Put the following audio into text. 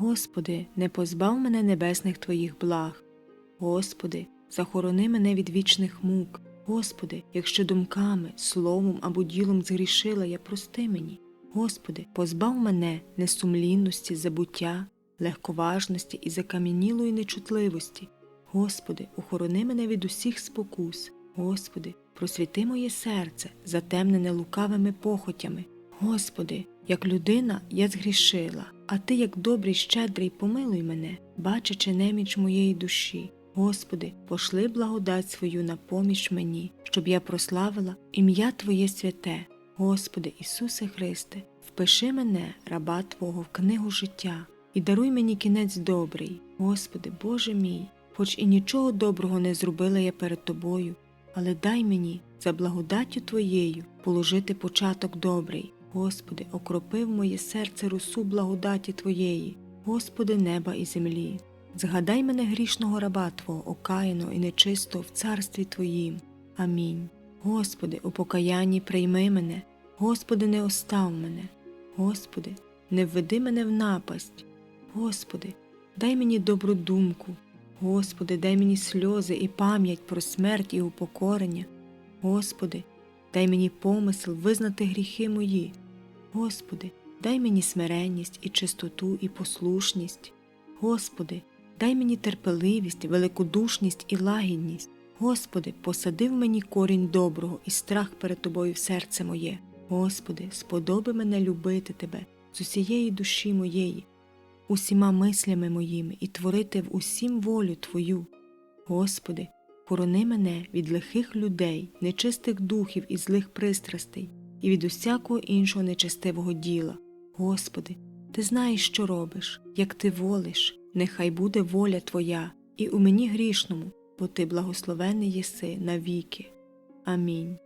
Господи, не позбав мене небесних Твоїх благ. Господи, захорони мене від вічних мук. Господи, якщо думками, словом або ділом згрішила, я прости мені. Господи, позбав мене несумлінності, забуття, легковажності і закам'янілої нечутливості. Господи, охорони мене від усіх спокус. Господи, просвіти моє серце, затемнене лукавими похотями. Господи, як людина я згрішила, а Ти, як добрий, щедрий, помилуй мене, бачачи неміч моєї душі. Господи, пошли благодать свою на поміч мені, щоб я прославила ім'я Твоє святе. Господи Ісусе Христе, впиши мене, раба Твого, в книгу життя, і даруй мені кінець добрий. Господи, Боже мій, хоч і нічого доброго не зробила я перед Тобою, але дай мені за благодаттю Твоєю положити початок добрий. Господи, окропив моє серце росу благодаті Твоєї, Господи неба і землі. Згадай мене грішного раба Твого, окаяного і нечистого в царстві Твоїм. Амінь. Господи, у покаянні прийми мене, Господи, не остав мене, Господи, не введи мене в напасть. Господи, дай мені добру думку, Господи, дай мені сльози і пам'ять про смерть і упокорення. Господи, дай мені помисел визнати гріхи мої. Господи, дай мені смиренність і чистоту і послушність. Господи, дай мені терпеливість, великодушність і лагідність. Господи, посади в мені корінь доброго і страх перед Тобою в серце моє. Господи, сподоби мене любити Тебе з усієї душі моєї, усіма мислями моїми і творити в усім волю Твою. Господи, хорони мене від лихих людей, нечистих духів і злих пристрастей, і від усякого іншого нечестивого діла. Господи, Ти знаєш, що робиш, як ти волиш, нехай буде воля Твоя, і у мені грішному, бо Ти благословений єси навіки. Амінь.